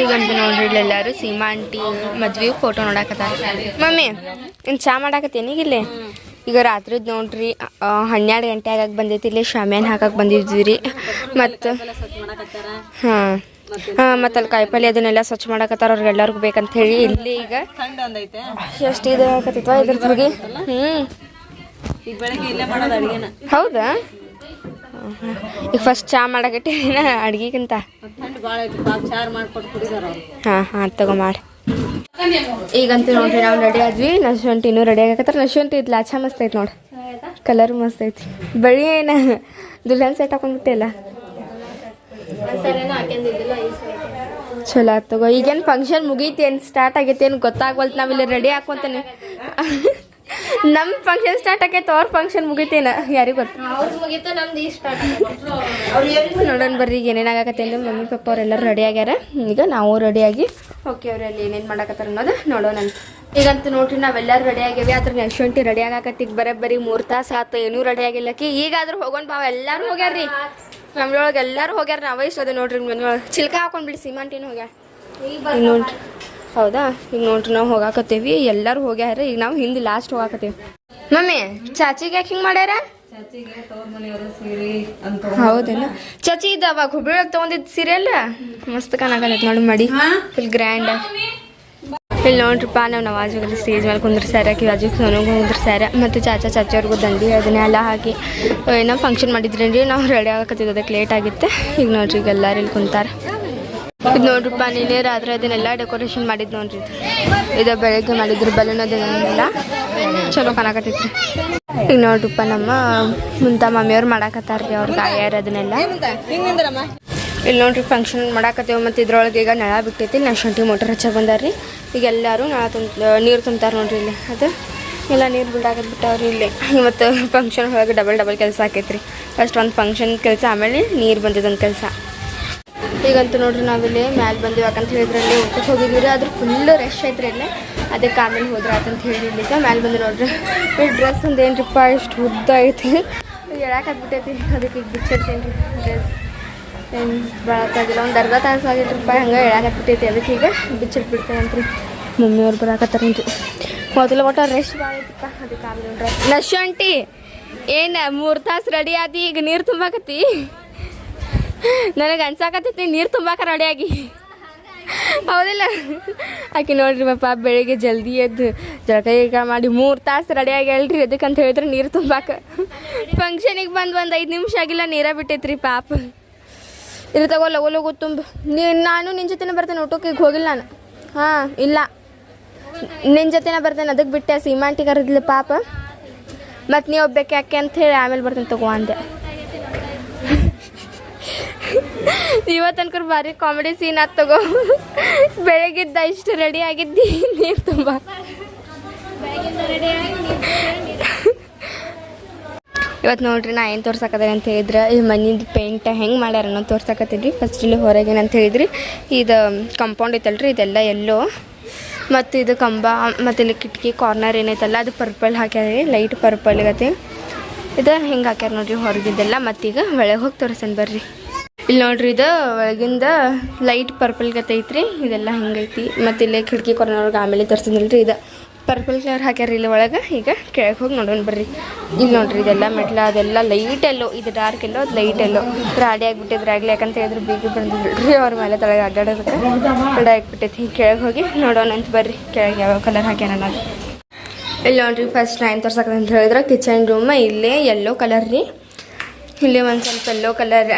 ಈಗಂತೂ ನೋಡ್ರಿ ಎಲ್ಲರೂ. ಸೀಮಾ ಆಂಟಿ ಮದ್ವಿ ಫೋಟೋ ನೋಡಾಕತ್ತಾರ. ಮಮ್ಮಿ, ಇನ್ ಚಾ ಮಾಡಾಕತ್ತೇನಿ ಇಲ್ಲಿ? ಈಗ ರಾತ್ರಿದ್ ನೋಡ್ರಿ ಹನ್ನೆರಡು ಗಂಟೆ ಆಗಕ್ಕೆ ಬಂದೈತಿ ಇಲ್ಲಿ. ಶಾಮ್ಯಾನ್ ಹಾಕಕ್ಕೆ ಬಂದಿದ್ವಿ ರೀ ಮತ್ತು, ಹಾಂ ಹಾಂ, ಮತ್ತು ಅಲ್ಲಿ ಕಾಯಿಪಲ್ಲೆ ಅದನ್ನೆಲ್ಲ ಸ್ವಚ್ಛ ಮಾಡಾಕತ್ತಾರ ಅವ್ರಿಗೆಲ್ಲರಿಗೂ ಬೇಕಂತ ಹೇಳಿ. ಇಲ್ಲಿ ಈಗ ಎಷ್ಟು ಇದು ಆಗತ್ತಿತ್ವ ಇದ್ರ ಹ್ಞೂ ಹೌದಾ? ಈಗ ಫಸ್ಟ್ ಚಾ ಮಾಡಾಕಟ್ಟಿನ ಅಡ್ಗಿಗಿಂತ. ಹಾಂ ಹಾಂ, ತಗೋ ಮಾಡಿ. ಈಗಂತೂ ನೋಡ್ರಿ ನಾವು ರೆಡಿ ಆದ್ವಿ. ನಶ್ವಂಟಿ ಇನ್ನೂ ರೆಡಿ ಆಗಕತ್ತಾರ. ನಶುಂಟಿ ಇದು ಲಾಚ ಮಸ್ತ್ ಐತಿ ನೋಡಿ. ಕಲರ್ ಮಸ್ತ್ ಐತಿ. ಬಳಿ ಏನ ದುಲ್ಹನ್ ಸೆಟ್ ಹಾಕೊಂಡ್ಬಿಟ್ಟಿಲ್ಲ ಚಲೋ ತಗೋ. ಈಗೇನು ಫಂಕ್ಷನ್ ಮುಗೀತಿ ಏನು ಸ್ಟಾರ್ಟ್ ಆಗೈತಿ ಏನು ಗೊತ್ತಾಗ್ವಲ್ತು ನಾವಿಲ್ಲಿ ರೆಡಿ ಹಾಕೊಂತಾನೆ. ನಮ್ಮ ಫಂಕ್ಷನ್ ಸ್ಟಾರ್ಟ್ ಆಕೈತೆ ಅವ್ರ ಫಂಕ್ಷನ್ ಮುಗಿತೇನ? ಯಾರಿಗೆ ಗೊತ್ತು? ನೋಡೋಣ ಬರ್ರಿ ಈಗ ಏನೇನು ಆಗಕತ್ತೆ ಅಂದ್ರೆ ಮಮ್ಮಿ ಪಪ್ಪ ಅವರೆಲ್ಲರೂ ರೆಡಿ ಆಗ್ಯಾರ. ಈಗ ನಾವು ರೆಡಿಯಾಗಿ ಓಕೆ ಅವರಲ್ಲಿ ಅಲ್ಲಿ ಏನೇನು ಮಾಡಕತ್ತಾರ ಅನ್ನೋದು ನೋಡೋಣ ಈಗಂತೂ ನೋಡ್ರಿ ನಾವೆಲ್ಲರೂ ರೆಡಿ ಆಗೇವಿ ಅದ್ರ ನೆಕ್ಸ್ಟ್ ರೆಡಿ ಆಗಾಕತ್ತಿ. ಈಗ ಬರೀ ಬರೀ ಮೂರು ತಾಸು ಆತು ಏನೂ ರೆಡಿ ಆಗಿಲ್ಲಕಿ ಈಗಾದ್ರೂ ಹೋಗೋಣ ಬಾವ ಎಲ್ಲರೂ ಹೋಗ್ಯಾರ್ರಿ ಫ್ಯಾಮಿಲಿ ಒಳಗೆ ಎಲ್ಲರೂ ಹೋಗ್ಯಾರ ನಾವೇ ಇಷ್ಟ ನೋಡ್ರಿ ಮನೆಯೊಳಗೆ. ಚಿಲ್ಕಾ ಚಿಲ್ಕ ಹಾಕೊಂಡ್ಬಿಡಿ ಸಿಮಾಂಟಿನ ಹೋಗ್ಯಾರ. ಈಗ ನೋಡ್ರಿ ಹೌದಾ? ಈಗ ನೋಡ್ರಿ ನಾವು ಹೋಗಾಕತ್ತೀವಿ. ಎಲ್ಲರೂ ಹೋಗ್ಯಾರ ಈಗ ನಾವು ಹಿಂದೆ ಲಾಸ್ಟ್ ಹೋಗಾಕತ್ತೀವಿ. ಮಮ್ಮಿ ಚಾಚಿಗೆ ಯಾಕೆ ಹಿಂಗೆ ಮಾಡ್ಯಾರ? ಹೌದೇನ? ಚಾಚಿ ಇದು ಅವಾಗ ಹುಬ್ಳಿಯಾಗ ತೊಗೊಂಡಿದ್ದು ಸೀರೆ ಅಲ್ಲ? ಮಸ್ತ್ ಕಾಣಕತ್ತೈತೆ ನೋಡಿ ಮಾಡಿ. ಫುಲ್ ಗ್ರ್ಯಾಂಡ್ ಇಲ್ಲಿ ನೋಡ್ರಿಪ್ಪ ನಾವು ನವಾಜಲ್ಲಿ ಸ್ಟೇಜ್ ಮೇಲೆ ಕುಂದ್ರಸ್ಯಾರ ಕಿವಾಜಿಗೆ ಸೋನಗೂ ಕುಂದ್ರಸ್ಯಾರ ಮತ್ತು ಚಾಚಾ ಚಾಚಿಯವ್ರಿಗೂ ದಂಡಿ ಅದನ್ನೆಲ್ಲ ಹಾಕಿ ಏನೋ ಫಂಕ್ಷನ್ ಮಾಡಿದ್ರಿ ನಾವು ರೆಡಿ ಆಗಕತ್ತಿದ್ದು ಅದಕ್ಕೆ ಲೇಟ್ ಆಗಿತ್ತು. ಈಗ ನೋಡ್ರಿ ಈಗ ಎಲ್ಲರೂ ಇಲ್ಲಿ ಕುಂತಾರ. ಇದು ನೋಡ್ರಪ್ಪ ನೀನೇ ರಾತ್ರಿ ಅದನ್ನೆಲ್ಲ ಡೆಕೋರೇಷನ್ ಮಾಡಿದ್ ನೋಡ್ರಿ. ಇದು. ಬೆಳಗ್ಗೆ ಮಾಡಿದ್ರು ಬಲೂನ್ ಅದನ್ನೆಲ್ಲ. ಚಲೋ ಕಾಣಕತ್ತೈತ್ರಿ. ಈಗ ನೋಡ್ರಿಪ್ಪ ನಮ್ಮ ಮುಂತ ಮಮ್ಮಿಯವ್ರು ಮಾಡಾಕತ್ತಾರ ರೀ, ಅವ್ರ ಗಾಯರ್ ಅದನ್ನೆಲ್ಲ. ಇಲ್ಲಿ ನೋಡ್ರಿ ಫಂಕ್ಷನ್ ಮಾಡಾಕತ್ತೇವೆ ಮತ್ತು ಇದ್ರೊಳಗೆ ಈಗ ನಳ ಬಿಟ್ಟೈತಿ ನಾ ಶುಂಠಿ ಮೋಟರ್ ಹಚ್ಚ ಬಂದಾರ್ರಿ ಈಗ ಎಲ್ಲರೂ ನಳ ತುಂಬ ನೀರು ತುಂಬ್ತಾರೆ ನೋಡ್ರಿ ಇಲ್ಲಿ. ಅದು ಎಲ್ಲ ನೀರು ಬಿಡಾಕತ್ ಬಿಟ್ಟವ್ರಿ ಇಲ್ಲಿ. ಮತ್ತು ಫಂಕ್ಷನ್ ಒಳಗೆ ಡಬಲ್ ಡಬಲ್ ಕೆಲಸ ಆಕೈತ್ರಿ. ಫಸ್ಟ್ ಒಂದು ಫಂಕ್ಷನ್ ಕೆಲಸ, ಆಮೇಲೆ ನೀರು ಬಂದಿದ್ದೊಂದು ಕೆಲಸ. ಈಗಂತೂ ನೋಡ್ರಿ ನಾವಿಲ್ಲಿ ಮ್ಯಾಲೆ ಬಂದಿವಿ. ಯಾಕಂತ ಹೇಳಿದ್ರಲ್ಲಿ ಊಟಕ್ಕೆ ಹೋಗಿದ್ವಿ ರೀ ಅದ್ರ ಫುಲ್ ರಶ್ ಐತ್ರಿ ಇಲ್ಲಿ. ಅದಕ್ಕೆ ಆಮೇಲೆ ಹೋದ್ರೆ ಆತಂತ ಹೇಳಿ ಮ್ಯಾಲ್ ಬಂದು ನೋಡ್ರಿ. ಈ ಡ್ರೆಸ್ ಒಂದು ಏನ್ರಿಪ್ಪ ಎಷ್ಟು ಉದ್ದ ಐತಿ. ಎಳಕ್ಕೆ ಆಗ್ಬಿಟ್ಟೈತಿ. ಅದಕ್ಕೆ ಈಗ ಬಿಚ್ಚಿಡ್ತೀನಿ ರೀ ಡ್ರೆಸ್ ಏನು ಭಾಳತ್ತಾಗಿಲ್ಲ ಒಂದು ಅರ್ಧ ತಾಸು ಆಗಿದ್ರಪ್ಪ ಹಂಗೆ ಎಳಕ್ಕೆ ಹತ್ಬಿಟ್ಟೈತಿ ಅದಕ್ಕೆ ಈಗ ಬಿಚ್ಚಿಟ್ಬಿಡ್ತೇನಂತ್ರಿ. ಮಮ್ಮಿಯವ್ರು ಬರಾಕತ್ತಾರೇನ್ರಿ. ಮೊದಲು ಒಟ್ಟು ರೆಸ್ಟ್ ಭಾಳ ಅದಕ್ಕೆ ಆಮೇಲೆ ನೋಡ್ರಿ. ನಶು ಆಂಟಿ, ಏನು ಮೂರು ತಾಸು ರೆಡಿ ಆದಿ, ಈಗ ನೀರು ತುಂಬಾಕತ್ತಿ? ನನಗೆ ಅನ್ಸಾಕತ್ತೈತಿ, ನೀರು ತುಂಬಾಕ ರೆಡಿಯಾಗಿ ಹೌದಿಲ್ಲ. ಆಕೆ ನೋಡ್ರಿ ಪಾಪ, ಬೆಳಿಗ್ಗೆ ಜಲ್ದಿ ಎದ್ದು ಜಳಕ ಮಾಡಿ ಮೂರು ತಾಸು ರೆಡಿಯಾಗಿ ಹೇಳ್ರಿ ಅದಕ್ಕಂತ ಹೇಳಿದ್ರೆ ನೀರು ತುಂಬಾಕ. ಫಂಕ್ಷನಿಗೆ ಬಂದು ಒಂದು ಐದು ನಿಮಿಷ ಆಗಿಲ್ಲ, ನೀರ ಬಿಟ್ಟೈತ್ರಿ ಪಾಪ. ಇಲ್ಲಿ ತಗೋ, ಲಗು ಲಗು, ತುಂಬ. ನೀ, ನಾನು ನಿನ್ನ ಜೊತೆನೇ ಬರ್ತೇನೆ, ಊಟಕ್ಕೆ ಹೋಗಿಲ್ಲ ನಾನು. ಹಾಂ, ಇಲ್ಲ. ನಿನ್ನ ಜೊತೆನೇ ಬರ್ತೇನೆ ಅದಕ್ಕೆ ಬಿಟ್ಟೆ ಸೀಮಾಂಟಿ ಕರೆದ್ಲಿ ಪಾಪ. ಮತ್ತು ನೀ ಒಬ್ಬಕ್ಕೆ ಯಾಕೆ ಅಂತ ಹೇಳಿ ಆಮೇಲೆ ಬರ್ತೇನೆ ತಗೋ ಅಂದೆ. ಇವತ್ತು ಅನ್ಕರ್ ಭಾರಿ ಕಾಮಿಡಿ ಸೀನ್ ಆತ್ ತಗೋ. ಬೆಳಗಿದ್ದ ಇಷ್ಟು ರೆಡಿ ಆಗಿದ್ದಿ, ನೀರು ತುಂಬ. ಇವತ್ತು ನೋಡ್ರಿ ನಾ ಏನು ತೋರ್ಸಕತ್ತೇನೆ ಅಂತ ಹೇಳಿದ್ರೆ, ಈ ಮನಿದು ಪೇಂಟ್ ಹೆಂಗೆ ಮಾಡ್ಯಾರ ಅನ್ನೋ ತೋರ್ಸಕತ್ತೀನಿ ಫಸ್ಟ್ ಇಲ್ಲಿ ಹೊರಗೆ ಅಂತ ಹೇಳಿದ್ರಿ. ಇದು ಕಂಪೌಂಡ್ ಐತಲ್ರಿ, ಇದೆಲ್ಲ ಎಲ್ಲೋ. ಮತ್ತು ಇದು ಕಂಬ, ಮತ್ತು ಇಲ್ಲಿ ಕಿಟಕಿ ಕಾರ್ನರ್ ಏನೈತಲ್ಲ, ಅದು ಪರ್ಪಲ್ ಹಾಕ್ಯಾರ ಲೈಟ್ ಪರ್ಪಲ್ ಗತಿ. ಇದು ಹೆಂಗೆ ಹಾಕ್ಯಾರ ನೋಡ್ರಿ ಹೊರಗಿದ್ದೆಲ್ಲ ಮತ್ತೀಗ ಒಳಗೆ ಹೋಗಿ ತೋರಿಸನ್ ಬರ್ರಿ. ಇಲ್ಲಿ ನೋಡ್ರಿ ಇದು ಒಳಗಿಂದ ಲೈಟ್ ಪರ್ಪಲ್ ಗತೆ ಐತ್ರಿ. ಇದೆಲ್ಲ ಹಂಗೈತಿ. ಮತ್ತು ಇಲ್ಲೇ ಕಿಟಕಿ ಕಾರ್ನರ್ ಒಳಗೆ ಆಮೇಲೆ ತರ್ಸಿದ್ರಿ ಇದು. ಪರ್ಪಲ್ ಕಲರ್ ಹಾಕ್ಯಾರ ಇಲ್ಲಿ ಒಳಗೆ. ಈಗ ಕೆಳಗೆ ಹೋಗಿ ನೋಡೋಣ ಬರ್ರಿ. ಇಲ್ಲಿ ನೋಡ್ರಿ ಇದೆಲ್ಲ ಮೆಟ್ಲ, ಅದೆಲ್ಲ ಲೈಟ್ ಎಲ್ಲೋ ಇದು ಡಾರ್ಕ್ ಎಲ್ಲೋ ಅದು ಲೈಟ್ ಎಲ್ಲೋ ರಾಡಿ ಆಗಿಬಿಟ್ಟಿದ್ರೆ. ಆಗಲಿ ಯಾಕಂತ ಹೇಳಿದ್ರು ಬೀಗ ಬಂದಿದ್ರಿ. ಅವ್ರ ಮೇಲೆ ತಳಗೆ ಅಡ್ಡಾಡೋದಕ್ಕೆ ರೆಡಿ ಆಗಿಬಿಟ್ಟೈತಿ ಕೆಳಗೆ ಹೋಗಿ ನೋಡೋಣ ಅಂತ ಬರ್ರಿ. ಕೆಳಗೆ ಯಾವ ಕಲರ್ ಹಾಕ್ಯಾರ ನಾನು ಇಲ್ಲಿ ನೋಡ್ರಿ ಫಸ್ಟ್ ಟೈಮ್ ತೋರ್ಸಕ್ಕೆ ಅಂತ ಹೇಳಿದ್ರೆ ಕಿಚನ್ ರೂಮ್ ಇಲ್ಲೇ ಎಲ್ಲೋ ಕಲರ್ ರೀ. ಇಲ್ಲಿ ಒಂದು ಸ್ವಲ್ಪ ಎಲ್ಲೋ ಕಲರ್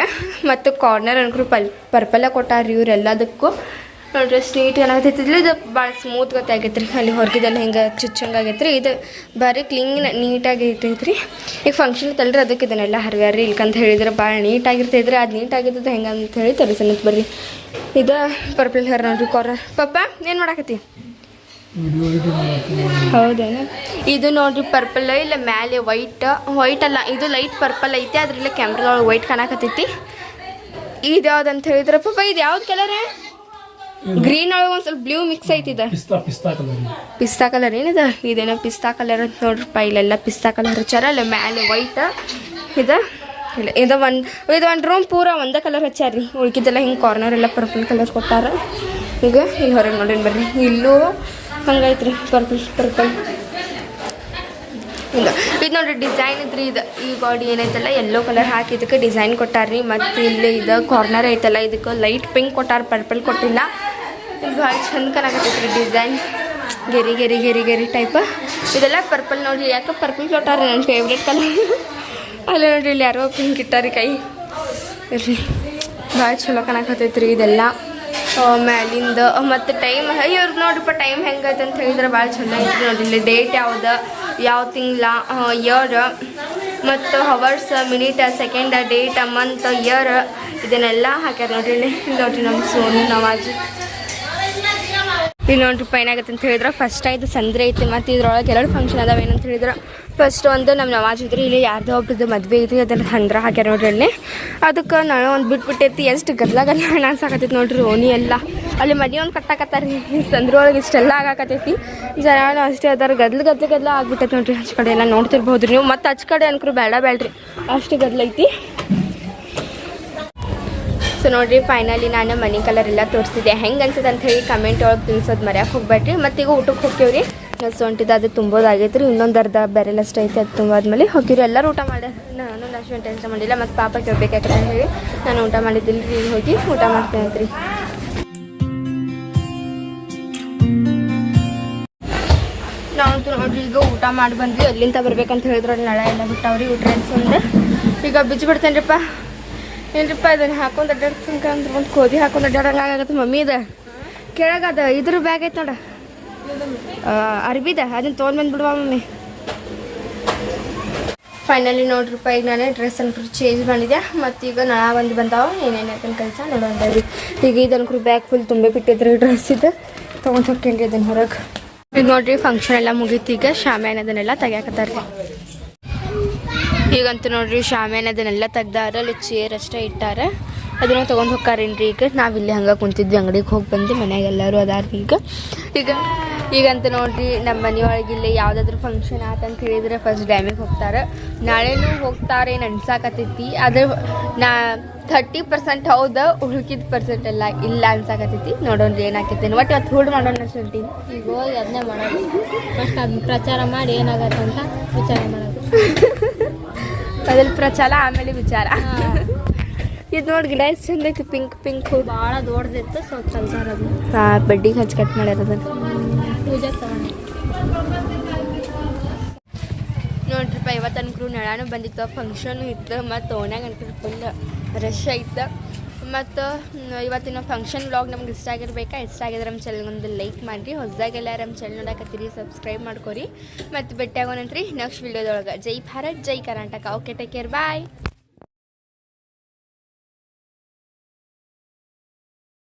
ಮತ್ತು ಕಾರ್ನರ್ ಅನ್ಕರು ಪಲ್ ಪರ್ಪಲ್ಲ ಕೊಟ್ಟಾರ್ರಿ ಇವರೆಲ್ಲದಕ್ಕೂ. ನೋಡ್ರಿ ಸ್ನೀಟ್ ನೀಟ್ ಏನಾಗತ್ತೈತಿಲ್ಲ ಇದು ಭಾಳ ಸ್ಮೂತ್ ಗೊತ್ತಾಗೈತೆ ರೀ ಅಲ್ಲಿ ಹೊರಗಿದೆಲ್ಲ ಹಿಂಗೆ ಚುಚ್ಚಂಗೆ ರೀ ಇದು ಭಾರಿ ಕ್ಲೀನ್ ನೀಟಾಗಿ ಇಟ್ಟೈತ್ರಿ ರೀ ಈಗ ಫಂಕ್ಷನ್ ತಲ್ರಿ, ಅದಕ್ಕೆ ಇದನ್ನೆಲ್ಲ ಹರಿವ್ಯಾರ ರೀ ಇಲ್ಕಂತ ಹೇಳಿದ್ರೆ ಭಾಳ ನೀಟಾಗಿರ್ತೈತ್ರಿ ಅದು ನೀಟಾಗಿರ್ತದೆ ಹೆಂಗೆ ಅಂತ ಹೇಳಿ ತೋರಿಸನಂತ ಬರ್ರಿ. ಇದು ಪರ್ಪಲ್ ಹೇರ್ ನೋಡ್ರಿ ಕಾರ್ನರ್ ಪಪ್ಪ, ಏನು ಮಾಡಾಕತ್ತಿ? ಹೌದೇನು ಇದು ನೋಡ್ರಿ ಪರ್ಪಲ್ ಇಲ್ಲ ಮ್ಯಾಲೆ ವೈಟ್ ವೈಟ್ ಅಲ್ಲ ಇದು ಲೈಟ್ ಪರ್ಪಲ್ ಐತಿ ಅದ್ರಲ್ಲ ಕ್ಯಾಮ್ರಾದೊಳಗೆ ವೈಟ್ ಕಾಣಕತ್ತೈತಿ. ಇದು ಯಾವ್ದು ಅಂತ ಹೇಳಿದ್ರೆ ಪಾಪ ಇದು ಯಾವ್ದು ಕಲರ್ ಗ್ರೀನ್ ಒಳಗೆ ಒಂದು ಸ್ವಲ್ಪ ಬ್ಲೂ ಮಿಕ್ಸ್ ಐತಿ ಇದು. ಪಿಸ್ತಾ ಕಲರ್ ಏನಿದ? ಇದೇನ ಪಿಸ್ತಾ ಕಲರ್ ಅಂತ ನೋಡ್ರಿಪ್ಪ ಇಲ್ಲೆಲ್ಲ ಪಿಸ್ತಾ ಕಲರ್ ಹಚ್ಚಾರ ಅಲ್ಲ ಮ್ಯಾಲೆ ವೈಟ್ ಇದು? ಇಲ್ಲ ಇದು ಒಂದು ಇದು ಒಂದು ರೂಮ್ ಪೂರ ಒಂದೇ ಕಲರ್ ಹಚ್ಚಾರ ರೀ ಉಳ್ಕಿದ್ದೆಲ್ಲ ಹಿಂಗೆ ಕಾರ್ನರ್ ಎಲ್ಲ ಪರ್ಪಲ್ ಕಲರ್ ಕೊಟ್ಟಾರ. ಈಗ ಈ ಹೊರಗೆ ನೋಡ್ರಿ ಬರ್ರಿ. ಇಲ್ಲೂ ಹಂಗೈತ್ರಿ ಪರ್ಪಲ್ ಪರ್ಪಲ್ ಇಲ್ಲ ಇದು ನೋಡ್ರಿ ಡಿಸೈನ್ ಇದ್ರಿ, ಇದು ಈ ಬಾಡಿ ಏನೈತಲ್ಲ ಯೆಲ್ಲೋ ಕಲರ್ ಹಾಕಿ ಇದಕ್ಕೆ ಡಿಸೈನ್ ಕೊಟ್ಟಾರ್ರಿ. ಮತ್ತು ಇಲ್ಲಿ ಇದು ಕಾರ್ನರ್ ಐತಲ್ಲ, ಇದಕ್ಕೆ ಲೈಟ್ ಪಿಂಕ್ ಕೊಟ್ಟಾರ ಪರ್ಪಲ್ ಕೊಟ್ಟಿಲ್ಲ. ಇದು ಭಾಳ ಚಂದ ಕಾಣಕತ್ತೈತ್ರಿ ಡಿಸೈನ್ ಗೆರಿ ಗೆರಿ ಗೆರಿ ಗೆರಿ ಟೈಪ್ ಇದೆಲ್ಲ ಪರ್ಪಲ್ ನೋಡ್ರಿ, ಯಾಕೆ ಪರ್ಪಲ್ ಕೊಟ್ಟಾರ ನನ್ನ ಫೇವ್ರೇಟ್ ಕಲರ್ ಅಲ್ಲಿ ನೋಡ್ರಿ, ಇಲ್ಲಿ ಯಾರೋ ಪಿಂಕ್ ಇಟ್ಟಾರಿ ಕೈ. ಇರ್ರಿ ಭಾಳ ಚಲೋ ಕಾಣಕತ್ತೈತ್ರಿ ಇದೆಲ್ಲ. ಮ್ಯಾಲಿಂದ ಮತ್ತು ಟೈಮ್ ಇವ್ರದ್ದು ನೋಡ್ರಿಪ್ಪ ಟೈಮ್ ಹೆಂಗೈತೆ ಅಂತ ಹೇಳಿದ್ರೆ ಭಾಳ ಚೆನ್ನಾಗಿತ್ತು ನೋಡಿಲ್ಲ ಡೇಟ್ ಯಾವ್ದು, ಯಾವ ತಿಂಗ್ಳ ಇಯರ್ ಮತ್ತು hours minute second date month year ಇದನ್ನೆಲ್ಲ ಹಾಕ್ಯಾರ ನೋಡ್ರಿ ನೋಡ್ರಿ ನಮ್ಮ ಸೋನು ನವಾಜ್. ಇಲ್ಲಿ ನೋಡ್ರಿಪ್ಪ ಏನಾಗತ್ತೆ ಅಂತ ಹೇಳಿದ್ರೆ ಫಸ್ಟ್ ಆಯ್ತು ಸಂದ್ರೆ ಐತಿ, ಮತ್ತು ಇದ್ರೊಳಗೆ ಎರಡು ಫಂಕ್ಷನ್ ಅದಾವ ಏನಂತ ಹೇಳಿದ್ರೆ ಫಸ್ಟ್ ಒಂದು ನಮ್ಮ ನಮಾಜ್ ಇದ್ರಿ ಇಲ್ಲಿ ಯಾರ್ದೋ ಒಬ್ರದ್ದು ಮದುವೆ ಐತಿ ಅದನ್ನ ಹಂದ್ರ ಹಾಕ್ಯಾರ ನೋಡ್ರಿ ಅಲ್ಲಿ. ಅದಕ್ಕೆ ನಾನು ಒಂದು ಬಿಟ್ಬಿಟ್ಟೈತಿ, ಎಷ್ಟು ಗದ್ಲ ಗದ್ಲ ಹಣ ಅನ್ಸಾಕತ್ತೈತಿ ನೋಡ್ರಿ ಓಣಿ ಎಲ್ಲ. ಅಲ್ಲಿ ಮನೆ ಒಂದು ಕಟ್ಟಾಕತ್ತಾರ ರೀ ಸಂದ್ರ ಒಳಗೆ ಇಷ್ಟೆಲ್ಲ ಆಗಾಕತೈತಿ ಜನ ಅಷ್ಟೇ ಅದಾರ, ಗದ್ಲ ಗದ್ಲ ಗದ್ಲ ಆಗ್ಬಿಟ್ಟೈತಿ ನೋಡ್ರಿ ಹಚ್ಚ ಕಡೆ ಎಲ್ಲ ನೋಡ್ತಿರ್ಬೋದು ನೀವು. ಮತ್ತೆ ಹಚ್ಚ ಕಡೆ ಅನ್ಕ್ರು ಬೇಡ ಬೇಡ್ರಿ ಅಷ್ಟು ಗದ್ಲ ಐತಿ. ಸೊ ನೋಡ್ರಿ ಫೈನಲಿ ನಾನು ಮನಿ ಕಲರ್ ಎಲ್ಲ ತೋರಿಸಿದೆ ಹೆಂಗೆ ಅನ್ಸುತ್ತೆ ಅಂತ ಹೇಳಿ ಕಮೆಂಟ್ ಒಳಗೆ ತಿಳಿಸೋದು ಮರ್ಯಾಕೆ ಹೋಗ್ಬೇಡ್ರಿ. ಮತ್ತೀಗ ಊಟಕ್ಕೆ ಹೋಗ್ತೀವ್ರಿ. ಸೊಂಟಿದ ಅದು ತುಂಬೋದಾಗೈತೆ ರೀ ಇನ್ನೊಂದು ಅರ್ಧ ಬೆರೆಲ್ ಅಷ್ಟು ಐತೆ, ಅದು ತುಂಬಾದ್ಮೇಲೆ. ಹೋಗಿರಿ ಎಲ್ಲರೂ ಊಟ ಮಾಡಿ ನಾನು ಅಷ್ಟು ಟೆನ್ಷನ್ ಮಾಡಿಲ್ಲ, ಮತ್ತು ಪಾಪ ಅಂತ ಹೇಳಿ. ನಾನು ಊಟ ಮಾಡಿದ್ದಿಲ್ಲ ರೀ, ಹೋಗಿ ಊಟ ಮಾಡ್ತೇನೆ ರೀ ನಾವಂತೂ ನೋಡ್ರಿ, ಈಗ ಊಟ ಮಾಡಿ ಬಂದ್ವಿ. ಅಲ್ಲಿಂದ ಬರ್ಬೇಕಂತ ಹೇಳಿದ್ರು ನಳ ಎಲ್ಲ ಬಿಟ್ಟವ್ರಿ, ಊಟ ಒಂದು ಈಗ ಬಿಚ್ಚಿ ಬಿಡ್ತೇನ್ರಿಪ್ಪ. ಏನ್ರಿಪ್ಪ ಇದನ್ನ ಹಾಕೊಂಡು ಅಡ್ಡಾಡ್ತಂಕ ಅಂದ್ರೆ ಒಂದು ಕೋದಿ ಹಾಕೊಂಡು ಅಡ್ಡಾಡಂಗೆ ಆಗತ್ತೆ ಮಮ್ಮಿ ಇದೆ. ಕೆಳಗದ ಇದ್ರ ಬ್ಯಾಗ್ ಐತೆ ನೋಡ. ಅರ್ಬಿದ ಅದನ್ನ ತೊಗೊಂಡ್ ಬಂದ್ಬಿಡುವ ಮಮ್ಮಿ. ಫೈನಲಿ ನೋಡ್ರಿಪ್ಪ ಈಗ ನಾನೇ ಡ್ರೆಸ್ ಅನ್ಕರು ಚೇಂಜ್ ಮಾಡಿದೆ. ಮತ್ತು ಈಗ ನಳ ಬಂದಾವ ಏನೇನೈತೆ ಕೆಲಸ ನೋಡೋಣ ಈಗ ಇದು ಅನ್ಕರು ಬ್ಯಾಗ್ ಫುಲ್ ತುಂಬ ಬಿಟ್ಟಿದ್ರಿ ಡ್ರೆಸ್ ಇದು. ತೊಗೊಂಡು ಹೋಗ್ತೇನೆ ಅದನ್ನ ಹೊರಗೆ. ಈಗ ನೋಡ್ರಿ ಫಂಕ್ಷನ್ ಎಲ್ಲ ಮುಗೀತು, ಈಗ ಶಾಮ್ಯಾನ ಅದನ್ನೆಲ್ಲ ತೆಗ್ಯಾಕತ್ತಾರ್ರಿ. ಈಗಂತೂ ನೋಡ್ರಿ, ಶಾಮ್ಯಾನ ಅದನ್ನೆಲ್ಲ ತೆಗ್ದಾರ, ಅಲ್ಲಿ ಚೇರ್ ಅಷ್ಟೇ ಇಟ್ಟಾರ. ಅದನ್ನ ತೊಗೊಂಡು ಹೋಗ್ತಾರೇನ್ರಿ ಈಗ? ನಾವಿಲ್ಲಿ ಹಂಗೆ ಕುಂತಿದ್ವಿ, ಅಂಗಡಿಗೆ ಹೋಗಿ ಬಂದು ಮನ್ಯಾಗ ಎಲ್ಲರೂ ಅದಾರ ಈಗ. ಈಗ ಈಗಂತ ನೋಡ್ರಿ ನಮ್ಮ ಮನೆಯೊಳಗೆ ಇಲ್ಲಿ ಯಾವುದಾದ್ರೂ ಫಂಕ್ಷನ್ ಆತಂತ ಹೇಳಿದ್ರೆ ಫಸ್ಟ್ ಡ್ಯಾಮಿಗೆ ಹೋಗ್ತಾರೆ. ನಾಳೆನೂ ಹೋಗ್ತಾರೆ ಏನು ಅನ್ಸಾಕತ್ತೈತಿ. ಅದು ನಾ ಥರ್ಟಿ ಪರ್ಸೆಂಟ್ ಹೌದ ಉಳ್ಕಿದ ಪರ್ಸೆಂಟ್ ಎಲ್ಲ ಇಲ್ಲ ಅನ್ಸಾಕತ್ತೈತಿ. ನೋಡೋಣ್ರಿ ಏನಾಕೈತಿ. ಒಟ್ಟು ಇವತ್ತು ಹೂಡ್ ಮಾಡೋಣ ಶುಂಠಿ ಈಗ ಹೋಗಿ ಅದನ್ನೇ ಮಾಡೋದು. ಫಸ್ಟ್ ಅದನ್ನ ಪ್ರಚಾರ ಮಾಡಿ ಏನಾಗತ್ತೆ ಅಂತ ವಿಚಾರ ಮಾಡೋದು. ಅದ್ರಲ್ಲಿ ಪ್ರಚಾರ ಆಮೇಲೆ ವಿಚಾರ. ಇದು ನೋಡಿ ಗಿಡ ಎಷ್ಟು ಚಂದ ಐತಿ ಪಿಂಕ್ ಪಿಂಕ್ ಭಾಳ ದೊಡ್ಡದಿತ್ತು ಸ್ವಲ್ಪ ಚಂದ ಅದು ಹಾಂ ಬೆಡ್ಡಿಗೆ ಹಚ್ಚಿ ಕಟ್ ಮಾಡ್ಯಾರ ನೋಡ್ರಿಪ್ಪ ಇವತ್ತು ನಳಾನು ಬಂದಿತ್ತು. ಫಂಕ್ಷನ್ ಇತ್ತು, ಮತ್ತು ಓಣ್ಯಾಗ ಅನ್ಕರು ಫುಲ್ ರಶ್ ಐತೆ ಮತ್ತು ಇವತ್ತಿನ ಫಂಕ್ಷನ್ ಬ್ಲಾಗ್ ನಮ್ಗೆ ಇಷ್ಟ ಆಗಿರ್ಬೇಕಾ, ಇಷ್ಟ ಆಗಿದ್ರೆ ನಮ್ಮ ಚಾನಲ್ ಒಂದು ಲೈಕ್ ಮಾಡಿರಿ. ಹೊಸದಾಗೆಲ್ಲ ನಮ್ಮ ಚಾನಲ್ ನೋಡಕತ್ತೀರಿ ಸಬ್ಸ್ಕ್ರೈಬ್ ಮಾಡ್ಕೊರಿ. ಮತ್ತು ಭೇಟಿಯಾಗೋಣಂತ್ರಿ ನೆಕ್ಸ್ಟ್ ವಿಡಿಯೋದೊಳಗೆ ಜೈ ಭಾರತ್, ಜೈ Karnataka. Okay take care bye